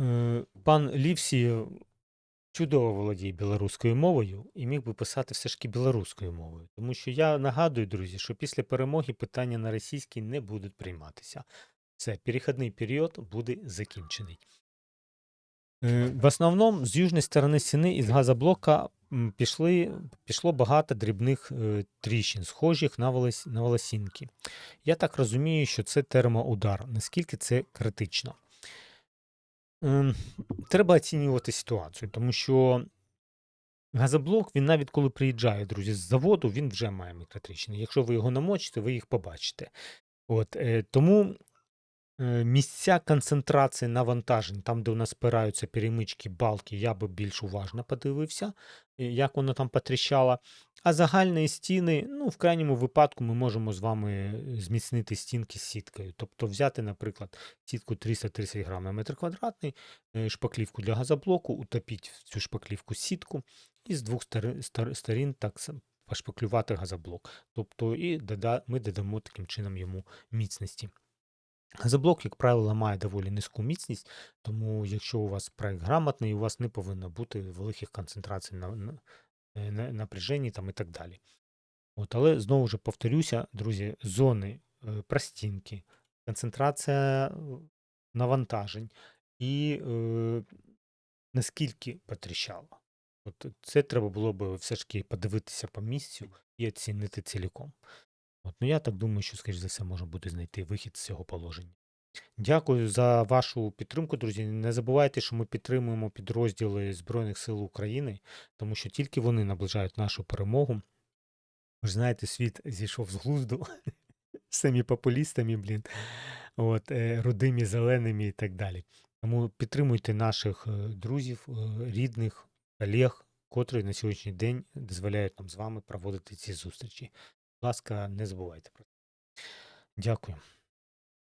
Е, Пан Лівсі чудово володіє білоруською мовою і міг би писати все ж таки білоруською мовою. Тому що я нагадую, друзі, що після перемоги питання на російській не будуть прийматися. Все, перехідний період буде закінчений. Е, В основному з южної сторони стіни із газоблока пішли, пішло багато дрібних е, тріщин, схожих на волосінки. Я так розумію, що це термоудар. Наскільки це критично? Ем, Треба оцінювати ситуацію, тому що газоблок, він навіть коли приїжджає, друзі, з заводу, він вже має мікротріщини. Якщо ви його намочите, ви їх побачите. От, е, тому місця концентрації навантажень, там, де у нас спираються перемички, балки, я би більш уважно подивився, е, як воно там потріщало. А загальні стіни, ну, в крайньому випадку, ми можемо з вами е, зміцнити стінки з сіткою. Тобто взяти, наприклад, сітку 330 грам на метр квадратний, е, шпаклівку для газоблоку, утопіть в цю шпаклівку сітку і з двох сторін так пошпаклювати газоблок. Тобто і ми додамо таким чином йому міцності. Газоблок, як правило, має доволі низьку міцність, тому якщо у вас проект грамотний, у вас не повинно бути великих концентрацій на, на, е, на напряженні там і так далі. От, але знову ж повторюся, друзі, зони е, простінки, концентрація навантажень і е, наскільки потріщало. От це треба було б все ж таки подивитися по місцю і оцінити ціліком. От, ну я так думаю, що, скоріш за все, можна буде знайти вихід з цього положення. Дякую за вашу підтримку, друзі. Не забувайте, що ми підтримуємо підрозділи Збройних сил України, тому що тільки вони наближають нашу перемогу. Ви ж знаєте, світ зійшов з глузду самі популістами, блін, от, е, рудими, зеленими і так далі. Тому підтримуйте наших е, друзів, е, рідних, колег, котрі на сьогоднішній день дозволяють нам з вами проводити ці зустрічі. Ласка, не забувайте про це. Дякую.